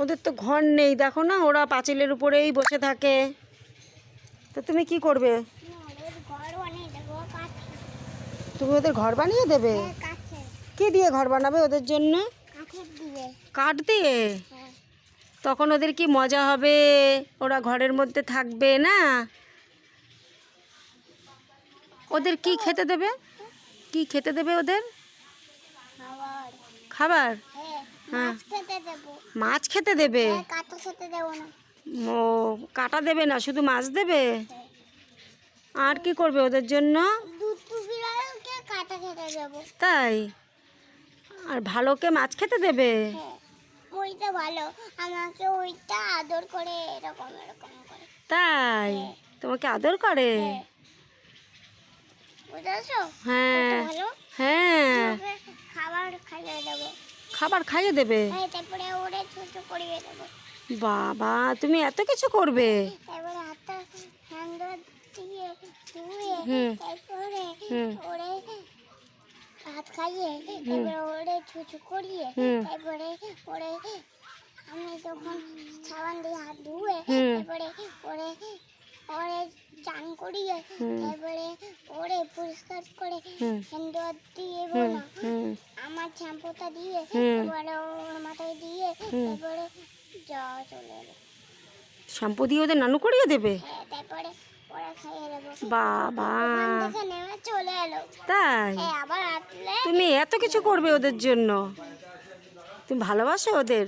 ওদের তো ঘর নেই দেখো না ওরা পাঁচিলের উপরেই বসে থাকে। তো তুমি কি করবে? তুমি ওদের ঘর বানিয়ে দেবে? কি দিয়ে ঘর বানাবে ওদের জন্য? কাঠ দিয়ে? তখন ওদের কি মজা হবে? ওরা ঘরের মধ্যে থাকবে না? ওদের কি খেতে দেবে? কি খেতে দেবে ওদের? খাবার? হ্যাঁ। মাছ খেতে দেবো? মাছ খেতে দেবে হ্যাঁ না। ও কাটা দেবে না শুধু মাছ দেবে? আর কি করবে ওদের জন্য? তাই? আর ভালোকে মাছ খেতে দেবে? হ্যাঁ ওইটা ভালো। আমাকে ওইটা আদর করে এরকম এরকম করে। তাই? তোমাকে আদর করে? হ্যাঁ। হ্যাঁ। হ্যাঁ। খাবার খাইয়ে দেবো। খাবার খাইয়ে দেবে? হ্যাঁ তারপরে দেবো। বাবা তুমি এত কিছু করবে? হাতটা হ্যান্ডল দিয়ে ধুয়ে তারপরে। ওরে ভাত খাইয়ে তারপরে ওরে ছুচু করিয়ে। তারপরে ওরে আমি যখন সাবান দিয়ে হাত ধুয়ে হুম। তারপরে ওরে ওরে চান করিয়ে তারপরে ওরে পরিষ্কার করে হুম। দিয়ে হুম আমার শ্যাম্পুটা দিয়ে। তারপরে ওর মাথায় দিয়ে তারপরে যা চলে এলো। শ্যাম্পু দিয়ে ওদের নানু করিয়ে দেবে? হ্যাঁ তারপরে বাবা। তাই? হ্যাঁ আবার আসলে তুমি এত কিছু করবে ওদের জন্য? তুমি ভালোবাসো ওদের?